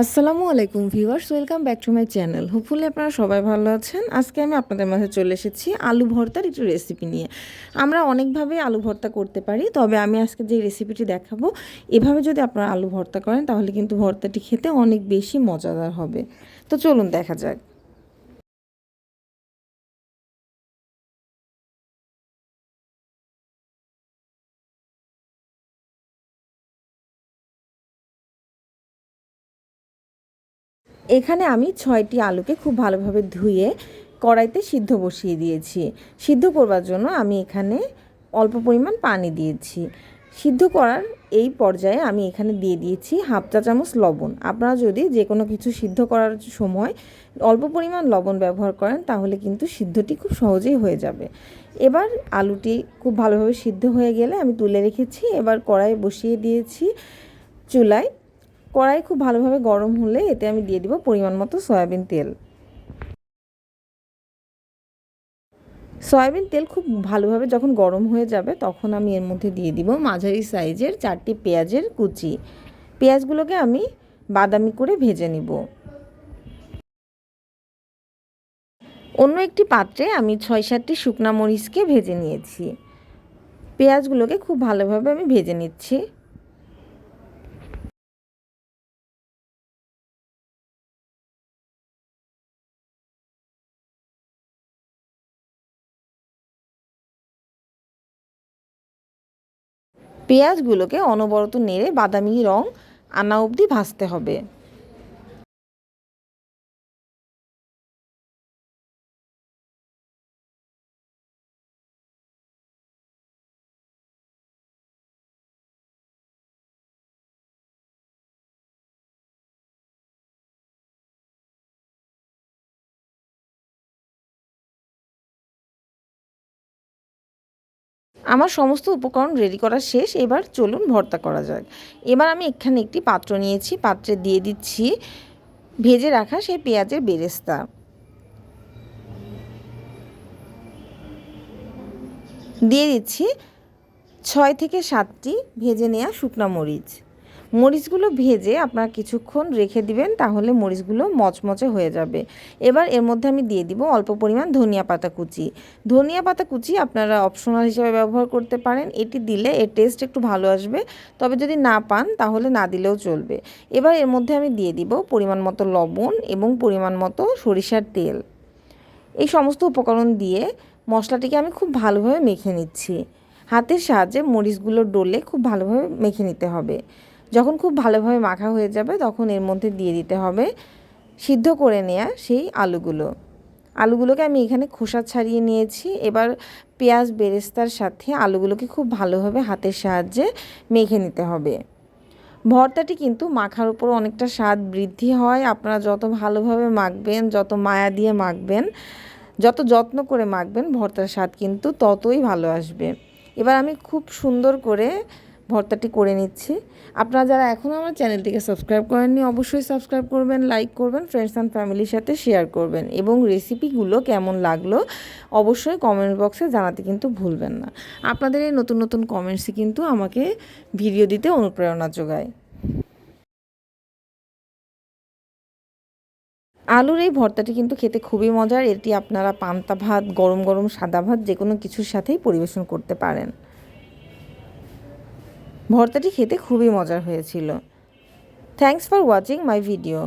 আসসালামু আলাইকুম viewers, welcome back to my channel. Hopefully আপনারা সবাই ভালো আছেন। আজকে আমি আপনাদের মাঝে চলে এসেছি আলু ভর্তার একটু রেসিপি নিয়ে। আমরা অনেকভাবে আলু ভর্তা করতে পারি, তবে আমি আজকে যে রেসিপিটি দেখাবো, এভাবে যদি আপনারা আলু ভর্তা করেন, তাহলে কিন্তু ভর্তাটি খেতে অনেক বেশি মজাদার হবে। তো চলুন দেখা যাক। এখানে আমি ছয়টি আলুকে খুব ভালোভাবে ধুয়ে কড়াইতে সিদ্ধ বসিয়ে দিয়েছি। সিদ্ধ করবার জন্য আমি এখানে অল্প পরিমাণ পানি দিয়েছি। সিদ্ধ করার এই পর্যায়ে আমি এখানে দিয়ে দিয়েছি হাফ চা চামচ লবণ। আপনারা যদি যে কোনো কিছু সিদ্ধ করার সময় অল্প পরিমাণ লবণ ব্যবহার করেন, তাহলে কিন্তু সিদ্ধটি খুব সহজেই হয়ে যাবে। এবার আলুটি খুব ভালোভাবে সিদ্ধ হয়ে গেলে আমি তুলে রেখেছি। এবার কড়াই বসিয়ে দিয়েছি চুলায় কড়াই খুব ভালোভাবে গরম হলে এতে আমি দিয়ে দিব পরিমাণ মতো সয়াবিন তেল। সয়াবিন তেল খুব ভালোভাবে যখন গরম হয়ে যাবে তখন আমি এর মধ্যে দিয়ে দিব মাঝারি সাইজের চারটি পেঁয়াজের কুচি। পেঁয়াজগুলোকে আমি বাদামি করে ভেজে নিব। অন্য একটি পাত্রে আমি ছয় সাতটি শুকনা মরিচকে ভেজে নিয়েছি। পেঁয়াজগুলোকে খুব ভালোভাবে আমি ভেজে নিচ্ছি। পেঁয়াজগুলোকে অনবরত নেড়ে বাদামি রং আনা অবধি ভাজতে হবে। আমার সমস্ত উপকরণ রেডি করা শেষ, এবার চলুন ভর্তা করা যাক। এবার আমি এখানে একটি পাত্র নিয়েছি, পাত্রে দিয়ে দিচ্ছি ভেজে রাখা সেই পেঁয়াজের বেরেস্তা। দিয়ে দিচ্ছি ছয় থেকে সাতটি ভেজে নেওয়া শুকনা মরিচ। মরিচগুলো ভেজে আপনারা কিছুক্ষণ রেখে দিবেন, তাহলে মরিচগুলো মচমচে হয়ে যাবে। এবার এর মধ্যে আমি দিয়ে দিব অল্প পরিমাণ ধনিয়া পাতা কুচি। ধনিয়া পাতা কুচি আপনারা অপশনাল হিসেবে ব্যবহার করতে পারেন। এটি দিলে এর টেস্ট একটু ভালো আসবে। তবে যদি না পান, তাহলে না দিলেও চলবে। এবার এর মধ্যে আমি দিয়ে দিব পরিমাণ মতো লবণ এবং পরিমাণ মতো সরিষার তেল। এই সমস্ত উপকরণ দিয়ে মশলাটিকে আমি খুব ভালোভাবে মেখে নিচ্ছি। হাতের সাহায্যে মরিচগুলো ডলে খুব ভালোভাবে মেখে নিতে হবে। যখন খুব ভালোভাবে মাখা হয়ে যাবে, তখন এর মধ্যে দিয়ে দিতে হবে সিদ্ধ করে নেওয়া সেই আলুগুলো। আলুগুলোকে আমি এখানে খোসা ছাড়িয়ে নিয়েছি। এবার পেঁয়াজ বেরেস্তার সাথে আলুগুলোকে খুব ভালোভাবে হাতের সাহায্যে মেখে নিতে হবে। ভর্তাটি কিন্তু মাখার উপর অনেকটা স্বাদ বৃদ্ধি হয়। আপনারা যত ভালোভাবে মাখবেন, যত মায়া দিয়ে মাখবেন, যত যত্ন করে মাখবেন, ভর্তার স্বাদ কিন্তু ততই ভালো আসবে। এবার আমি খুব সুন্দর করে ভর্তাটি করে নিচ্ছি। আপনারা যারা এখনও আমার চ্যানেলটিকে সাবস্ক্রাইব করেননি, অবশ্যই সাবস্ক্রাইব করবেন, লাইক করবেন ফ্রেন্ডস অ্যান্ড ফ্যামিলির সাথে শেয়ার করবেন এবং রেসিপিগুলো কেমন লাগল অবশ্যই কমেন্ট বক্সে জানাতে কিন্তু ভুলবেন না। আপনাদের এই নতুন নতুন কমেন্টসই কিন্তু আমাকে ভিডিও দিতে অনুপ্রেরণা যোগায়। আলুর এই ভর্তাটি কিন্তু খেতে খুবই মজার। এটি আপনারা পান্তা ভাত, গরম গরম সাদা ভাত যে কোনো কিছুর সাথেই পরিবেশন করতে পারেন। ভর্তাটি খেতে খুবই মজার হয়েছিল। Thanks for watching my video